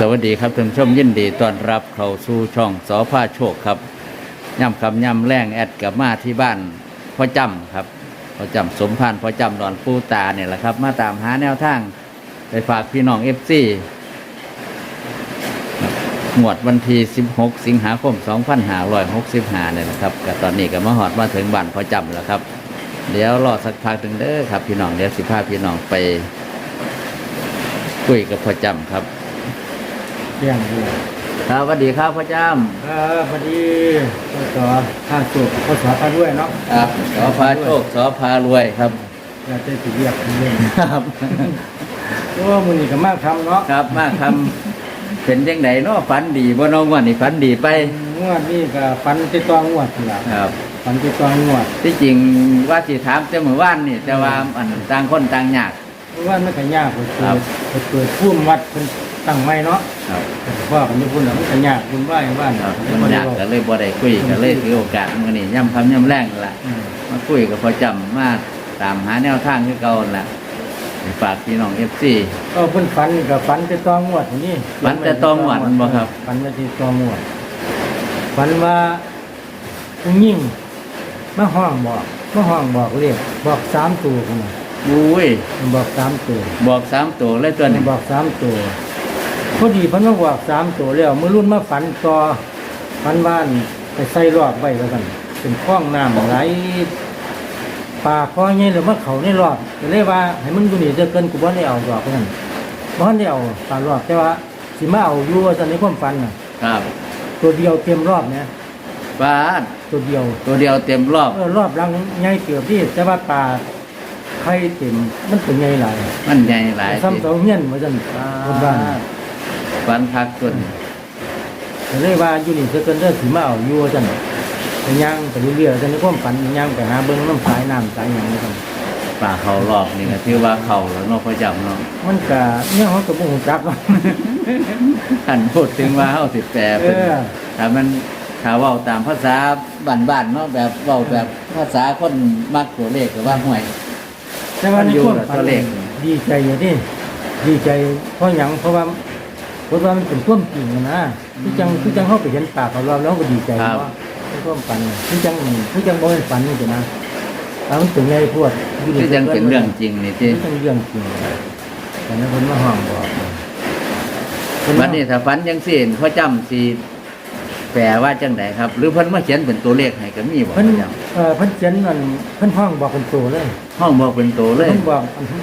สวัสดีครับท่านผู้ชมยินดีต้อนรับเข้าสู่ช่องสอพาโชคครับย่ำคำย่ำแรงแอดกับมาที่บ้านพ่อจำครับพ่อจำสมพานพ่อจำดอนปูตาเนี่ยแหละครับ มาตามหาแนวทางไปฝากพี่น้องเอฟซีหมวดวันที่ 16 สิงหาคม 2565เนี่ยนะครับก็ตอนนี้ก็มาหอดมาถึงบ้านพ่อจำแล้วครับ เดี๋ยวรอสักพักถึงเด้อครับ พี่น้องเดี๋ยวสิพาพี่น้องไปคุยกับพ่อจำครับ เที่ยงดีครับสวัสดีครับพ่อจเออพอดีก็ต่อข้าสุกก็สอกันด้วยเนาะำครับสอพาโชคสอพารวยครับอยากจะสิเรียกเรื่องครับโอ้มือนี่ก็มากทำเนาะครับมากคำเป็นยังไงเนาะฝันดีบ่น้องวันนี่ฝันดีไปงวดนี่ก็ฟันติดตัวงวดนี่ล่ะครับฟันติดตัวงวด ที่จริงว่าสิถามแต่เมื่อวานนี่ แต่ว่าอันต่างคนต่างยากเพราะว่ามันก็ยากเปิดครับเปิดเปิดพุ่มวัดเป็นตั้งไม้เนาะ ครับว่ากันอยู่พุ่นน่ะมันก็ยากคุณว่าอย่างว่าครับมัมันนยากก็เลยบ่ได้คุยก็เลยถือโอกาสมื้อนี้ย่ำคำย่ำแรงนั่นล่ะมาคุยกับพ่อจำมาตามหาแนวทางคือเก่านั่นล่ะไปฝากพี่น้อง FC ก็เพิ่นฝันก็ฝันติดตัวงวดนี่ฝันแต่ตัวงวดมันบ่ครับฝันว่าติดตัวงวดฝันว่าผู้หญิงมาห้องบอกมาห้องบอกเรียกบอกสามตัวคนน่ะอุ้ยมันบอกสามตัวบอกสามตัวเลยตัวหนึงบอกสามตัว พอดีเพันมาบอกสามตัวแล้วเมื่อรุ่นมาฝันต่อฝันบ้านไปใส่รอบไว้แล้วกัน เป็นคล้องน้ำไหลปลาคอใหญ่หรือว่าเขาในรอบก็เลยว่าให้มันอยู่นี่เจอเกินกูบ่ได้เอาดอกนั่นบ่ได้เอาปลารอบแต่ว่าสิมาเอาอยู่ว่าตอนนี้ความฝันน่ะ ครับตัวเดียวเตรียมรอบเนี่ยบ้านตัวเดียวตัวเดียวเต็มรอบเออรอบรังใหญ่เกือบที่แต่ว่าปลาไข่เต็มมันเป็นใหญ่หลายมันใหญ่หลายซ้ำเสาเฮียนว่าจังคนบ้าน ฟันพักต้นก็เลยว่าอยู่นี่เจอเกินเด้อสิมาเอาอยู่ว่าจังไปย่างไปเรื่อยๆจังในความฝันย่างไปหาเบิ่งน้ำสายน้ำสายหยังนี่กันป่าเขารอบนี่ก็ถือว่าเขาแล้วเนาะพ่อจำเนาะมันก็เนี่ยเขาก็บ่ฮู้จักเนาะท่านพูดถึงว่าเฮาสิแปลเป็นเออถ้ามันถ้าเว้าตามภาษาบ้านๆเนาะแบบเว้าแบบภาษาคนมักตัวเลขก็ว่าห่วย แต่ว่าในความมันอยู่ฝันตัวเลข ดีใจอย่างที่ดีใจเพราะหยังเพราะว่า เพราะว่ามันเป็นความจริงนะคือจังคือจังเขาไปเห็นปากของเราแล้วก็ดีใจครับ ว่าเป็นความฝันน่ะคือจังคือจังบ่เป็นฝันนี่จ้ะนะถ้ามันเป็นไงพวดอยู่คือจังเป็นเรื่องจริงนี่ที่คือจังเรื่องจริงแต่นั้นคนมาห้องบอกเพิ่นมาวันนี้ถ้าฝันจังซี่พ่อจำสิแปลว่าจังไดครับ หรือเพิ่นมาเขียนเป็นตัวเลขให้ก็มีบ่พ่เพิ่นอจเอ่อเพิ่นเขียนนั่นเพิ่นห้องบอกเป็นตัวเลยำห้องบอกเป็นตัวเลยเพิ่นบอก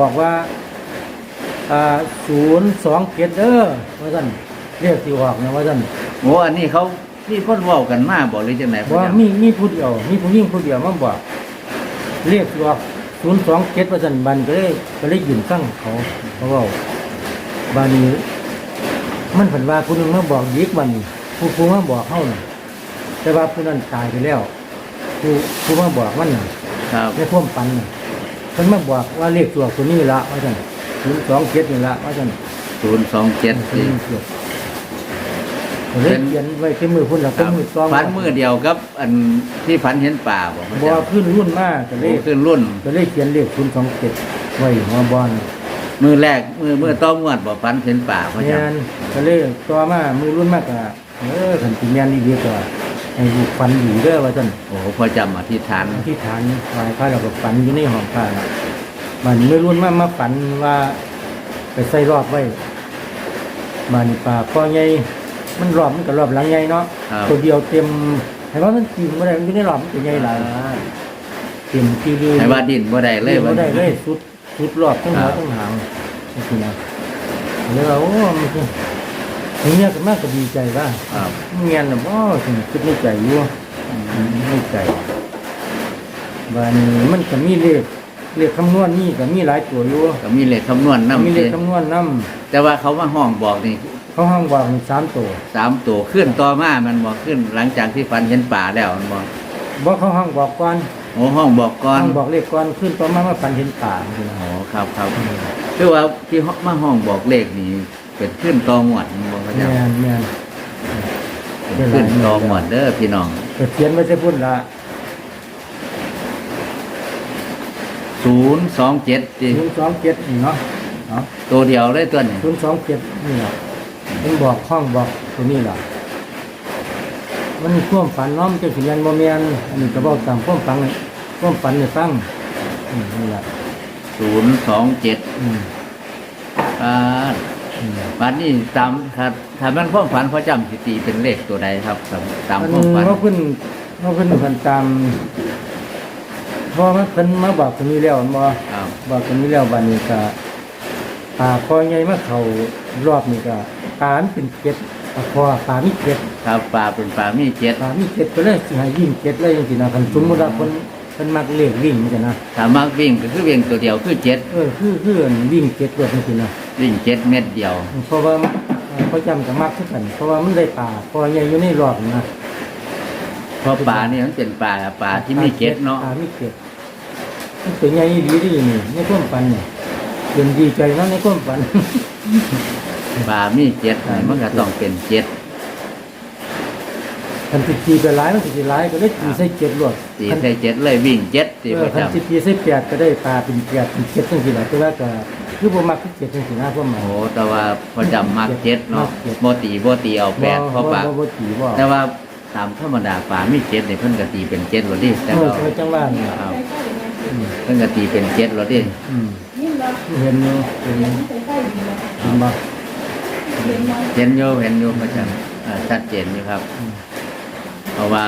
บอกว่าอ่าศูนย์สองเจ็ดเด้อ ว่าซั่นเรียกสิออกนะว่าซั่นโอ้อันนี้เขานี่คนเว้ากันมาบ่หรือจังไดพ่อว่าจำมีมีผู้เดียวมีผู้หญิงผู้เดียวมาบอกเรียกสิออกศูนย์สองเจ็ดว่าซั่นบันก็เลยก็เลยยืนฟังเขาเขาเว้าบานี้มันเพิ่นว่าผู้หนึงมาบอกยิกบัดนี้ผู้ผู้มาบอกเฮาน่ะแต่ว่าผู้นั้นตายไปแล้วผู้ผู้มาบอกมันน่ะครับในความฝันน่ะเพิ่นมาบอกว่าเลขตัวตัวนี้ละว่าซั่นศูนย์สองเจ็ดนี่ละว่าซั่น ศูนย์สองเจ็ดศูนย์เจ็ดเลขเขียนไว้ที่มือพุ่นละครัเป็นบมือซองฝันมือเดียวกับ อันที่ฝันเห็นป่าบ่พ่อบ่จำขึ้นรุ่นมากก็เลโอ้ขขึ้นรุ่นก็เลขเขียนเลขศูนย์สองเจ็ดไว้หัวบอลมือแรกมือมือต้องวดบ่ฝันเห็นป่าพ่อแม่จนก็เลขต่อมามือรุ่นมากก็เออขันติแม่นดีๆก็ให้ลูกฝันดีเด้อว่าซั่นำโอ้พ่อจำอธิษฐานที่ฐานไหว้พระแล้วก็ฝันอยู่ในห้องพระมันมือรุ่นมามาฝันว่า ไปใส่รอบไว้ บานป่าคอใหญ่มันรอบมันก็รอบหลังใหญ่เนาะครับ ตัวเดียวเต็มให้ว่ามันจริงบ่ได้มันอยู่ในรอบมันเป็นใหญ่หลายเต็มที่เลยให้ว่าดินบ่ได้เลยบ่วันได้นี้เลยสุดสุดรอบทั้งหัควรับทั้งหางนี่คือนะเลยว่าโอ้มันคือทีเนี้ยก็มากก็ดีใจว่าครับเงียนน่ะบ่ถึงคิดในใจอยู่ในใจบานนี้มันก็มีเลข เลขคำนวณนี่ก็มีหลายตัวอยู่ก็มีเลขคำนวณมีนำเลขคำนวณนํแต่ว่าเขามาห้องบอกนี่เขาห้องวางสามตัวสามตัวขึ้นต่อมามันบอกขึ้นหลังจากที่ฝันเห็นป่าแล้วมันบอกบอกเขาห้องบอกก่อนโอ้ห้องบอกก่อนห้องบอกเลขก่อนขึ้นต่อมามาฝันเห็นป่าจริงโอ้ครับครับคือว่าที่มาห้องบอกเลขนี่เป็นขึ้นตอหมวดมันบอกพระแม่เจ้านแม่นเป็นขึ้นตอหมวดเด้อพี่น้องก็เขียนไว้จะพุ่นละ ศูนย์สองเจ็ดศูนย์สองเจ็ดนี่เนาะเนาะตัวเดียวเลยตัวนี้ศูนย์สองเจ็ดนี่เนาะมันบอกข้องบอกตัวนี้ล่ะมันความฝันเน้อมนจะสิเรียนบ่แม่นอันนี้ก็บอกตามความฝันความฝันให้ฟังอืมนี่ล่ะศูนย์สองเจ็ดอืมอ่าอืมบัดนี้ตามครับถ้ามันความฝันพ่อจำสิตีเป็นเลขตัวใดครับ ตามตามอันความฝันว่าเพิ่นว่าเพิ่นกันตาม พอมันเพิ่นมาบอกตัวนี้แล้วอันบ่ครับ บอกตัวนี้แล้วบัดนี้ก็ปลาคอใหญ่มาเข้ารอบนี้ก็ปลามันเป็นเกล็ดปลาคอปลามีเกล็ดครับปลาเป็นปลามีเจ็ดปลามีเกล็ดก็เลยสิให้ยิ่งเกล็ดเลยจังซี่นะคันสมมุติว่าคนเพิ่นมักเลขวิ่งจังซี่นะถ้ามักวิ่งก็คือวิ่งตัวเดียวคือเจ็ดเออคือคืออันวิ่งเกล็ดแบบจังซี่นะ วิ่งเจ็ดเม็ดเดียวเพราะว่าเอ่อเขาจำกับมักคือกัน เพราะว่ามันได้ปลาคอใหญ่อยู่ในรอบนะ เพราะปลานี่มันเป็นปลาปลาที่มีเจ็ดเนาะปลามีเกล็ดมันเป็นใหญ่ดีดีนี่ในความฝันเนี่ยเป็นดีใจเนาะในความฝันปลามีเจ็ดนี่มันก็ต้องเป็นเจ็ดคันสิตีไปหลายมันสิตีหลายก็ได้ตีใส่เจ็ดรวดตีคันใส่เจ็ดเลยวิ่งเจ็ดตีเอพ่ออคันจำสิตีใส่แปดก็ได้ปลาเป็นแปดเป็นเจ็ดจังซี่ล่ะแต่ว่าก็คือบ่มักคือเจ็ดจังซี่นะพวกหมายโอ้แต่ว่าพ่อจำมักเจ็ดเนาะมักเจ็ดโมตีโมตีเอาแปดเพราะปลาบ่บ่ตีบ่แต่ว่า ตามธรรมดาปลามีเจ็ดเนี่ยเพิ่นก็ตีเป็นเจ็ดหรอดิแต่เออเราเคยจังว่านี่ครับอืมเพิ่นก็ตีเป็นเจ็ดหรอดิอืมเห็นอยู่เห็นอยู่เห็นบ่เห็นอยู่เห็นอยู่พ่อจำเอ่อชัดเจนอยู่ครับอืมเพราะว่า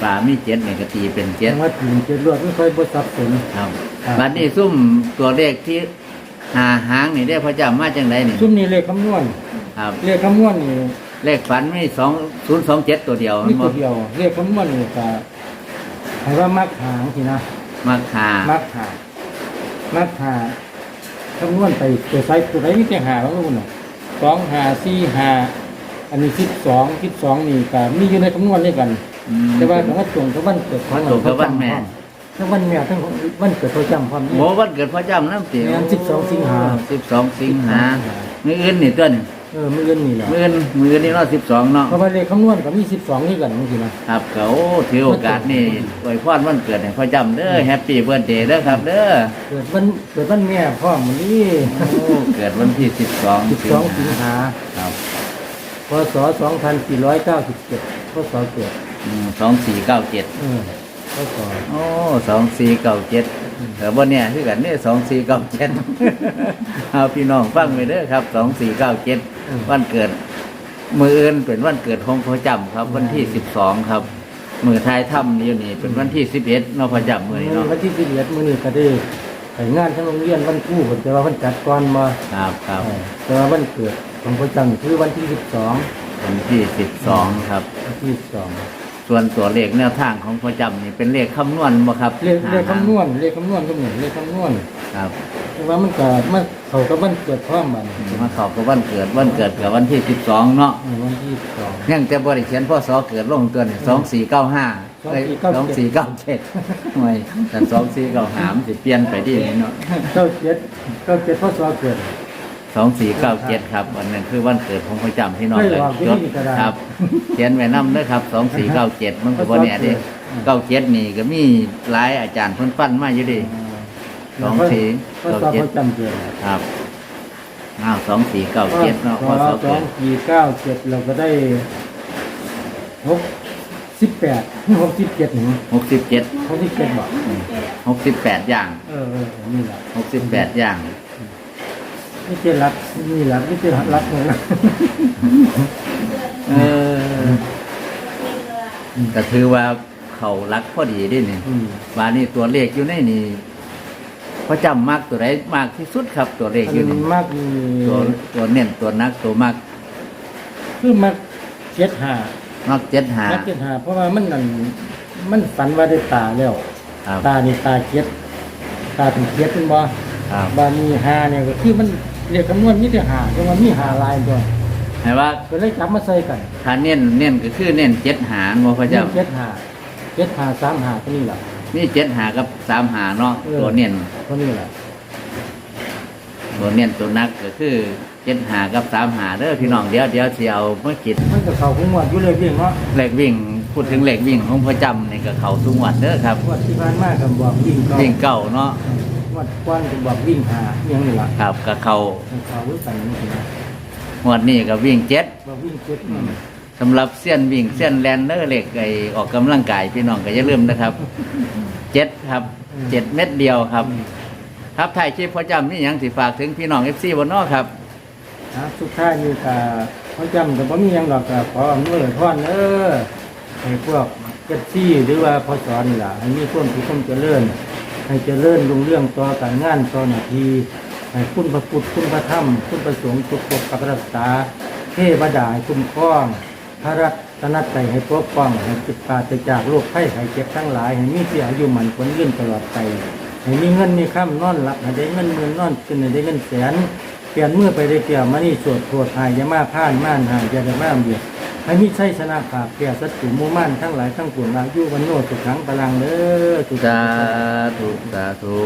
ปลามีเจ็ดเนี่ยก็ตีเป็นเจ็ดจังว่าตีเจ็ดรวดไม่ค่อยบ่สับสนครับครับบัดนี้ซุ่มตัวเลขที่หาหางนี่ได้พระเจ้ามาจังไดนี่ซุ่มนี้เลขคำนวณครับเลขคำนวณนี่ เลขฝันมีสองศูนย์สองเจ็ดตัวเดียวมีบ่ตัวเดียวเลขคำนวณนี่ก็ให้ว่ามักหางสินะมาหามักหางมักหาคำนวณไปตัวไซส์ตัวไหนมีแต่หาแล้วนู่นน่ะสองหาสี่หาอันนี้สิบสองสิบสองนี่ก็มีอยู่ในคำนวณด้วยกัน อืม แต่ว่าแต่ว่าตรงกับวันเกิดของมันตรงกับวันแม่ ทั้งวันแม่ทั้งวันเกิดเขาจำความโมวันเกิดพระเจ้าน้ำเสียแม่น12สิงหา สิบสองสิงหามืออื่นนี่ตัวนี่ เออมือเงินนี่แหละมืออื่นมืออื่นนี่เนาะสิบสองเนาะเพราะว่าเลขคำนวณก็มีสิบสองนี่กันจริงๆนะครับเขาถือโอกาสนี่อวยพรวันเกิดให้พระเจ้าเด้อแฮปปี้เบิร์ดเดย์เด้อครับ เด้อเกิดวันเกิดวันแม่พ่อมันนี่โอ้เกิดวันที่สิบสองสิบสองสิงหาครับพศสองพันสี่ร้อยเก้าสิบเจ็ดพศเกิดสองสี่เก้าเจ็ดเออพศ โอ้สองสี่เก้าเจ็ดแต่ว่าเนี่ยคือกันนี่สองสี่เก้าเจ็ดเอาพี่น้องฟังไปเด้อครับสองสี่เก้าเจ็ดวันเกิด มืออื่นเป็นวันเกิดของพระจำครับ วันที่สิบสองครับ มือท้ายถ้ำอยู่นี่เป็นวันที่สิบเอ็ดเนาะพระจำมือนี้เนาะวันที่สิบเอ็ดมื้อนี้ก็ได้ไปงานทั้งโรงเรียนวันครู่ผมจะว่าวันจัดก่อนมาครับครับเออแต่ว่าวันเกิดของพระจันทร์คือวันที่สิบสองวันที่สิบสองครับวันที่สิบสอง ส่วนตัวเลขแนวทางของพระจำนี่เป็นเลขคำนวณบ่ครับเลขเลขคำนวณเลขคำนวณก็เหมือนเลขคำนวณครับแต่ว่ามันก็มันเขากับวันเกิดพร้อมกันมาสอบกับวันเกิดวันเกิดกับวันที่สิบสองเนาะเออวันที่สิบสองยังแต่บริเขียนพ่อสอเกิดลงตัวนี่สองสี่เก้าห้าสองสี่เก้าเจ็ดหน่วยแต่สองสี่เก้าหามสิเปลี่ยนไปดีเนาะเก้าเจ็ดเก้าเจ็ดพศเกิด สองสี่เก้าเจ็ดครับวันนั้นคือวันเกิดของพระจำพี่น้องไม่เลยหรอกจดไม่มีกระดาษครับเขียนไว้น้ำเด้อครับสองสี่เก้าเจ็ดมันก็บ่แน่เดิเก้าเจ็ดนี่ก็มีหลายอาจารย์เพิ่นฟันมาอยู่ดิสองสี่พศเก้าเจ็ดเขาจำเกิดครับอ้าวสองสี่เก้าเจ็ดเนาะพพ่อศสอสอเกิงดสี่เก้าเจ็ดเราก็ได้หกสิบแปดหกสิบเจ็ดหนึ่งหกสิบเจ็ดหกสิบเจ็ดบอกหกสิบแปดอย่างเออเออนี่แหละหกสิบแปดอย่าง ไม่ใช่รักนี่รักไม่ใช่รักเลยนะเออก็ถือว่าเขารักพอดีเดินี่อืมว่านี่ตัวเลขอยู่ในนี่พระจำมากตัวไหนมากที่สุดครับ ตัวเลขอยู่อันี่นมากมีตัวตัวเน้นตัวนักตัวมากคือมักเจ็ดหามักเจ็ดหามักเจ็ดหาเพราะว่ามันนั่นมันฝันว่าได้ตาแล้วครับตานี่ตาเจ็ดตาเป็นเจ็ดเป็นบ่ครับบามีหาเนี่ยก็คือมัน เรียกคำนวณมีแต่หาแต่ว่ามีหาลายตัวหมายว่าก็เลยจับมาใส่กันถ้าเน้นเน้นก็คือเน้นเจ็ดหาโมพระเจ้าเจ็ดหาเจ็ดหาสามหาก็นี่แหละนี่เจ็ดหากับสามหาเนาะเออตัวเน้นก็นี่แหละตัวเน้นตัวนักก็คือเจ็ดหากับสามหาเด้อพี่น้องเดี๋ยวเดี๋ยวสิเอาเมื่อกิดมันก็เขาคงหมดอยู่เลยเพียงเนาะเหล็กวิ่งพูดถึงเหล็กวิ่งของพระจำนี่ก็เขาสุงวัดเด้อครับงวดที่ผ่านมาก็บอกวิ่งเก่าวิ่งเก่าเนาะง วดก้อนก็บอกวิ่งหาอยังนี่แหละครับกับเขาเขารู้กันนี่สินะวดนี้ก็วิ่งเจ็ดว่าวิ่งเจ็ดมันสำหรับเส้ยนวิ่งเส้ยนแลนเนอร์เหล็กไอออกกำลังกายพี่น้องก็อย่าลืมนะครับเจ็ดครับเจ็ดเม็ดเดียวครับ ครับถ่ายคลิปพ่อจำนี่ยังสิฝากถึงพี่น้องเอฟซีบนนอกครับ นะสุดท้ายนี่ก็เขาจำแต่ว่ามีหยังหรอกก็ขออำนวยพรเออให้พวกเจ็ดซี่หรือว่าพอสอนนี่ล่ะให้มีความสุขความเจริญ ให้เจริญรุ่งเรื่องต่อการงานต่อหน้าที่ให้คุณพระพุทธคุณพระธรรม คุณพระสงฆ์ทุกปกปักรักษาเทวดาให้คุ้มครอง พระรัตนตรัยให้ปกป้องให้จิตปราศจากโรคไข้ไข้เจ็บทั้งหลายให้มีเสียอายุหมันคนยืนตลอดไปให้มีเงินมีข้ามนอนหลับให้ได้เงินหมื่นนอนขึ้นให้ได้เงินแสนเปลี่ยนมือไปได้เปลี่ยนมานี่สวดโทษหายยามาพ่านม่านหายยาดมาเบียด ให้มีชัยชนะขาบแก่สัตว์มู่ม่นทั้งหลายทั้งปวงอายุวันโนสุขังพลังเด้อสุขสาธุสาธุ